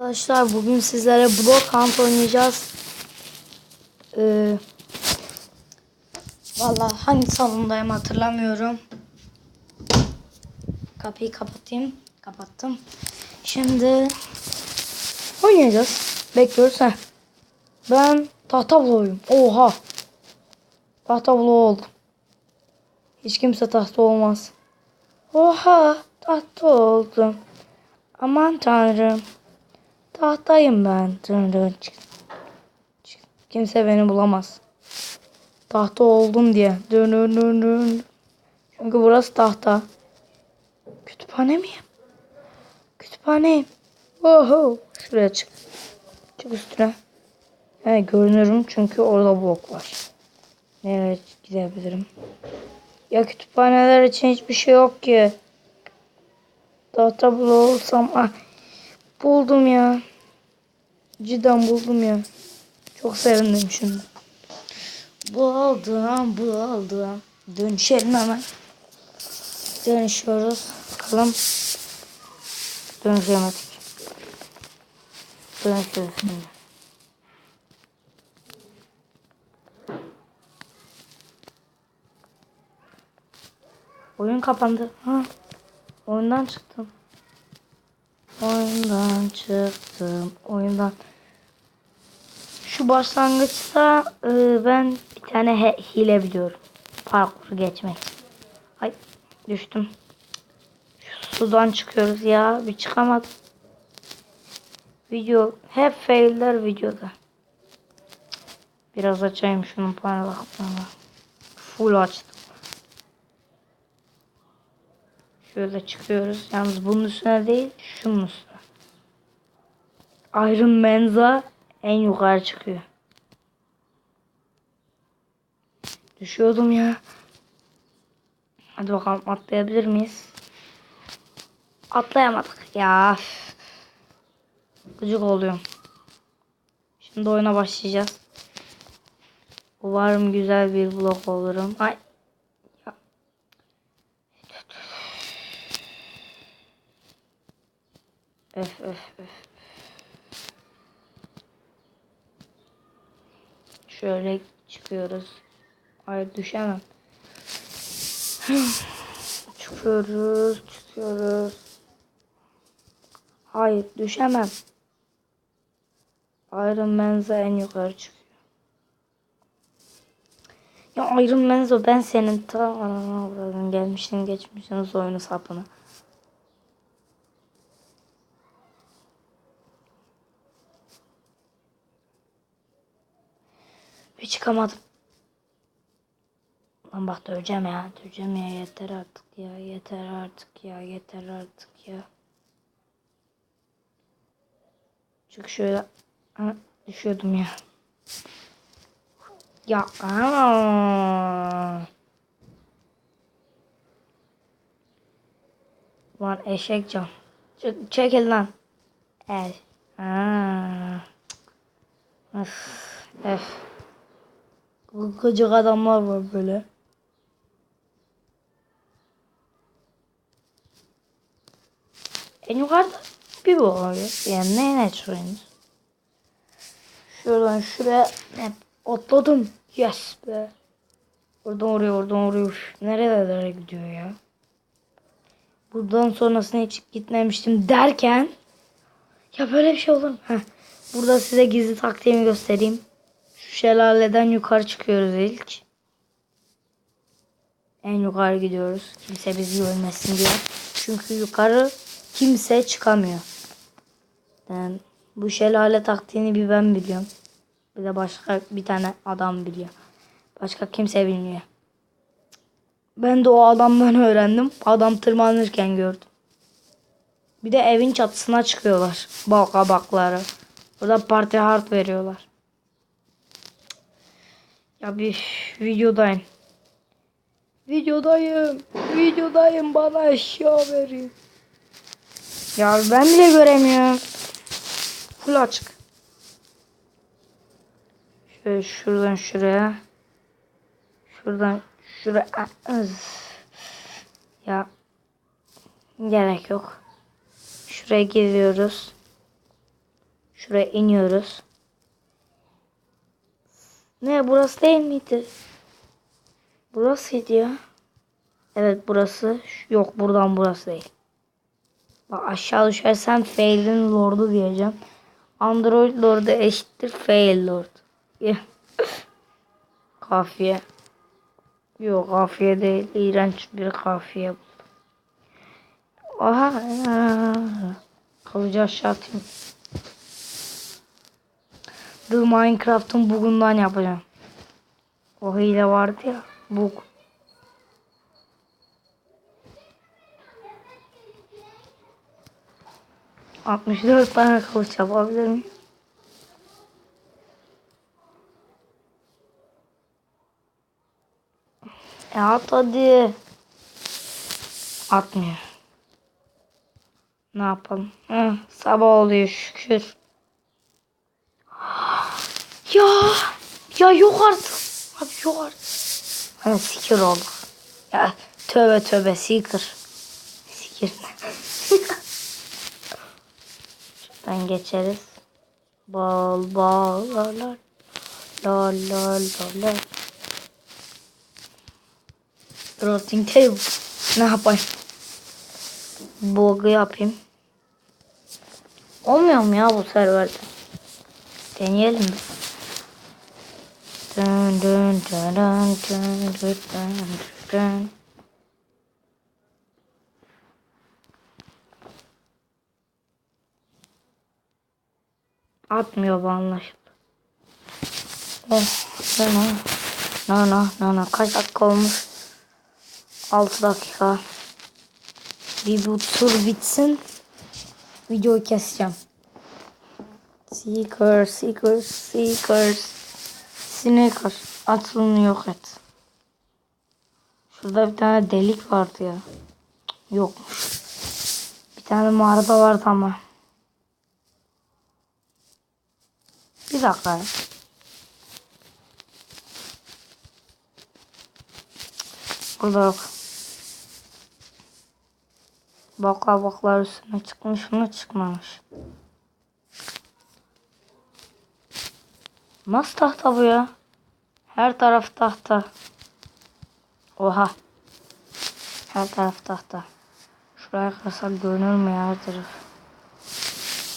Arkadaşlar bugün sizlere Block Hunt oynayacağız. Ee, Valla hangi salondayım hatırlamıyorum. Kapıyı kapatayım. Kapattım. Şimdi oynayacağız. Bekliyoruz. Heh. Ben tahta bloğuyum. Oha. Tahta bloğu oldum. Hiç kimse tahta olmaz. Oha tahta oldum. Aman tanrım. Tahtayım ben. Dın dın çık. Kimse beni bulamaz. Tahta oldum diye. Dın dın dın. Çünkü burası tahta. Kütüphane miyim? Kütüphaneyim. Oho. Şuraya çık. Çık üstüne. Evet görünürüm çünkü orada blok var. Nereye gidebilirim? Ya kütüphaneler için hiçbir şey yok ki. Tahta bloğu olsam ah, buldum ya. Cidden buldum ya. Çok sevindim şimdi. Buldum, buldum. Dönüşelim hemen. Dönüşüyoruz. Bakalım. Dönüşemedik. Dönüşüyoruz şimdi. Oyun kapandı. Ha. Oyundan çıktım. Oyundan çıktım. Oyundan. Şu başlangıçta e, ben bir tane he- hile biliyorum. Parkur geçmek. Ay düştüm. Şu sudan çıkıyoruz ya. Bir çıkamadım. Video hep failler videoda. Biraz açayım şunun parlaklığını. Full açtım. Şöyle çıkıyoruz. Yalnız bunun üstüne değil, şunun üstüne. Iron Man'za en yukarı çıkıyor. Düşüyordum ya. Hadi bakalım atlayabilir miyiz? Atlayamadık ya. Gıcık oluyorum. Şimdi oyuna başlayacağız. Umarım güzel bir blok olurum. Ay. Ya. Öf öf öf. Şöyle çıkıyoruz. Hayır düşemem. çıkıyoruz, çıkıyoruz. Hayır düşemem. Iron Man'za en yukarı çıkıyor. Ya Iron Man'za ben senin ta anana gelmişsin geçmişsin oyunu sapını. Bir çıkamadım. Lan bak döveceğim ya. Döveceğim ya yeter artık ya. Yeter artık ya. Yeter artık ya. Çık şöyle. Ha, düşüyordum ya. Ya aa. Lan eşek can. Çık, çekil lan. El. Aa. Öf. Öf. Gıcık adamlar var böyle. En yukarıda bir bu oluyor. Yani ne ne çıkıyorsunuz? Şuradan şuraya hep atladım. Yes be. Oradan oraya oradan oraya. Nerelere gidiyor ya? Buradan sonrasına hiç gitmemiştim derken ya böyle bir şey olur mu? Heh. Burada size gizli taktiğimi göstereyim. Şelaleden yukarı çıkıyoruz ilk. En yukarı gidiyoruz. Kimse bizi görmesin diye. Çünkü yukarı kimse çıkamıyor. Yani bu şelale taktiğini bir ben biliyorum. Bir de başka bir tane adam biliyor. Başka kimse bilmiyor. Ben de o adamdan öğrendim. Adam tırmanırken gördüm. Bir de evin çatısına çıkıyorlar. Bal kabakları. Burada parti hard veriyorlar. Ya bir videodayım. Videodayım. Videodayım bana eşya verin. Ya ben bile göremiyorum. Full açık. Şöyle şuradan şuraya. Şuradan şuraya. Ya gerek yok. Şuraya giriyoruz. Şuraya iniyoruz. Ne burası değil miydi? Burasıydı ya. Evet burası. Yok buradan burası değil. Bak aşağı düşersem fail'in lordu diyeceğim. Android lordu eşittir fail lord. Kafiye. Yok kafiye değil. İğrenç bir kafiye. Aha. Kalıcı aşağı atayım. The Minecraft'ın bugundan yapacağım. O hile vardı ya. Bug. Altmış dört tane kılıç yapabilir miyim? E at hadi. Atmıyor. Ne yapalım? Hı, sabah oluyor şükür. Ya ya yok artık. Abi yok artık. Ha, sikir olduk. Ya tövbe tövbe sikir. Sikir? Şuradan geçeriz. Bal bal la la la la. Crafting table. Ne yapayım? Bug'ı yapayım. Olmuyor mu ya bu serverde? Deneyelim mi? Dun dun dun dun dun dun dun dun. Atmıyor bu anlaşıp. Oh, no, no, no, no, no. Kaç dakika olmuş? 6 dakika. Bir bu tur bitsin. Videoyu keseceğim. Seeker, Seeker, Seekers. Sneaker. Atılını yok et. Şurada bir tane delik vardı ya. Yokmuş. Bir tane mağarada vardı ama. Bir dakika. Burada yok. Bakla baklar üstüne çıkmış mı çıkmamış. Nasıl tahta bu ya? Her taraf tahta. Oha. Her taraf tahta. Şuraya kırsak görünür mü ya her taraf?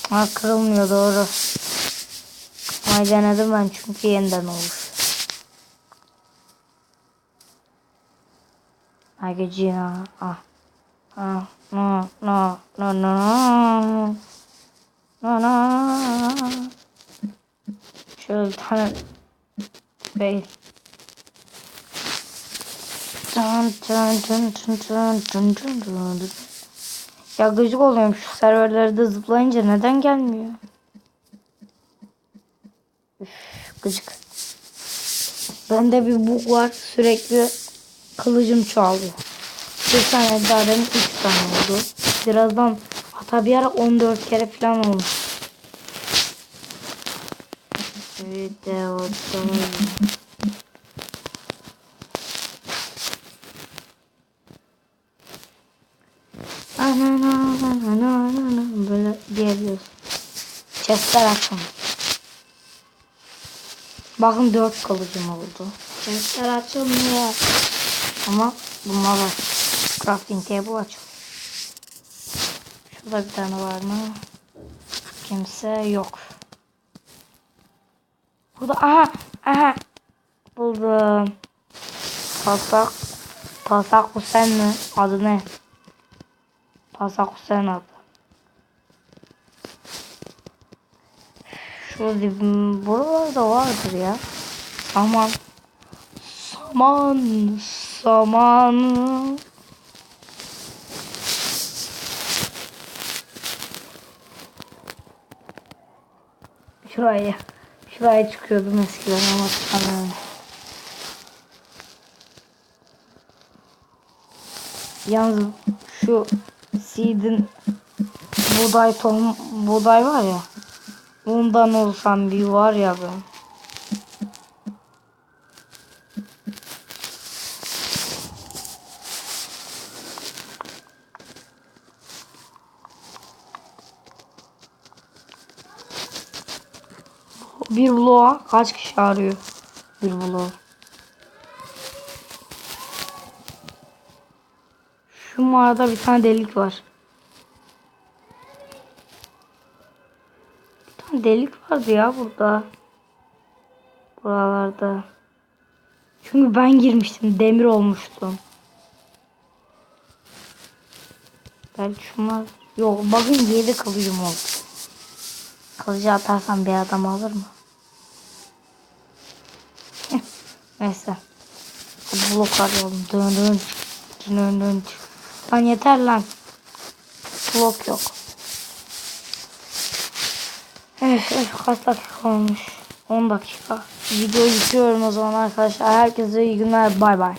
Ha kırılmıyor doğru. Ay denedim ben çünkü yeniden olmuş. Ay gecina. Ah. Ah. No no no no. No no. Şöyle tane Bey. Dun dun dun dun dun dun dun dun. Ya gıcık oluyorum şu serverlerde zıplayınca neden gelmiyor? Üf, gıcık. Bende bir bug var sürekli kılıcım çoğalıyor. Bir tane daha demin 3 tane oldu. Birazdan hatta bir ara 14 kere falan olmuş. Video sonu. Ana ana ana ana ana böyle diyebiliyoruz. Chestler açalım. Bakın dört kılıcım oldu. Chestler açılmıyor. Ama bunlar var. Crafting table açılıyor. Şurada bir tane var mı? Kimse yok. Burada aha aha buldum. Tasak Tasak Hüseyin mi? Adı ne? Tasak Hüseyin adı. Şu dibim buralarda vardır ya. Saman. Saman. Saman. Şuraya. Şuraya çıkıyordum eskiden ama çıkamıyorum. Yalnız şu seed'in buğday tohum buğday var ya. Ondan olsam bir var ya ben. Bir bloğa kaç kişi arıyor? Bir bloğa. Şu mağarada bir tane delik var. Bir tane delik vardı ya burada. Buralarda. Çünkü ben girmiştim. Demir olmuştum. Belki şunlar... Yok bakın 7 kılıcım oldu. Kılıcı atarsam bir adam alır mı? Heh, Neyse. Blok arayalım. Dön dön. Dön dön. Lan yeter lan. Blok yok. Evet, evet kaç dakika olmuş? 10 dakika. Videoyu bitiriyorum o zaman arkadaşlar. Herkese iyi günler. Bay bay.